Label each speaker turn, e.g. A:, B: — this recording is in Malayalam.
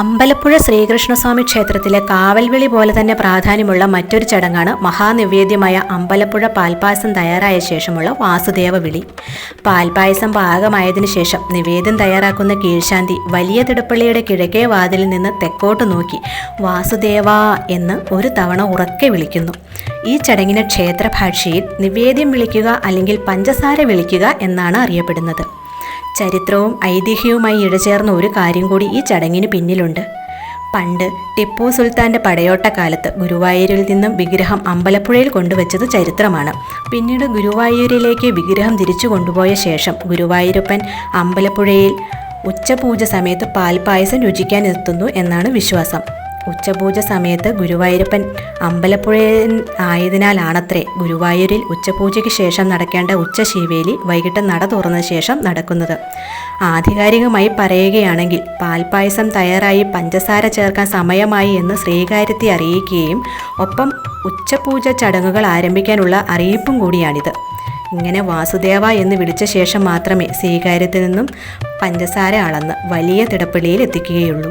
A: അമ്പലപ്പുഴ ശ്രീകൃഷ്ണസ്വാമി ക്ഷേത്രത്തിലെ കാവൽവിളി പോലെ തന്നെ പ്രാധാന്യമുള്ള മറ്റൊരു ചടങ്ങാണ് മഹാനിവേദ്യമായ അമ്പലപ്പുഴ പാൽപായസം തയ്യാറായ ശേഷമുള്ള വാസുദേവ വിളി. പാൽപ്പായസം പാകമായതിനു ശേഷം നിവേദ്യം തയ്യാറാക്കുന്ന കീഴ്ശാന്തി വലിയ തിടപ്പള്ളിയുടെ കിഴക്കേ വാതിലിൽ നിന്ന് തെക്കോട്ട് നോക്കി വാസുദേവ എന്ന് ഒരു തവണ ഉറക്കെ വിളിക്കുന്നു. ഈ ചടങ്ങിന് ക്ഷേത്രഭാഷയിൽ നിവേദ്യം വിളിക്കുക അല്ലെങ്കിൽ പഞ്ചസാര വിളിക്കുക എന്നാണ് അറിയപ്പെടുന്നത്. ചരിത്രവും ഐതിഹ്യവുമായി ഇഴചേർന്ന ഒരു കാര്യം കൂടി ഈ ചടങ്ങിന് പിന്നിലുണ്ട്. പണ്ട് ടിപ്പു പടയോട്ട കാലത്ത് ഗുരുവായൂരിൽ നിന്നും വിഗ്രഹം അമ്പലപ്പുഴയിൽ കൊണ്ടുവച്ചത് ചരിത്രമാണ്. പിന്നീട് ഗുരുവായൂരിലേക്ക് വിഗ്രഹം തിരിച്ചു കൊണ്ടുപോയ ശേഷം ഗുരുവായൂരപ്പൻ അമ്പലപ്പുഴയിൽ ഉച്ചപൂജ സമയത്ത് പാൽപ്പായസം രുചിക്കാൻ എത്തുന്നു എന്നാണ് വിശ്വാസം. ഉച്ചപൂജ സമയത്ത് ഗുരുവായൂരപ്പൻ അമ്പലപ്പുഴയിൽ ആയതിനാലാണത്രേ. ഗുരുവായൂരിൽ ഉച്ചപൂജയ്ക്ക് ശേഷം നടക്കേണ്ട ഉച്ചശീവേലി വൈകിട്ട് നട തുറന്ന ശേഷം നടക്കുന്നത്. ആധികാരികമായി പറയുകയാണെങ്കിൽ പാൽപ്പായസം തയ്യാറായി പഞ്ചസാര ചേർക്കാൻ സമയമായി എന്ന് ശ്രീകാര്യത്തെ അറിയിക്കുകയും ഒപ്പം ഉച്ചപൂജ ചടങ്ങുകൾ ആരംഭിക്കാനുള്ള അറിയിപ്പും കൂടിയാണിത്. ഇങ്ങനെ വാസുദേവ എന്ന് വിളിച്ച ശേഷം മാത്രമേ സ്വീകാര്യത്തിൽ നിന്നും പഞ്ചസാര അളന്ന് വലിയ തിടപ്പള്ളിയിൽ എത്തിക്കുകയുള്ളൂ.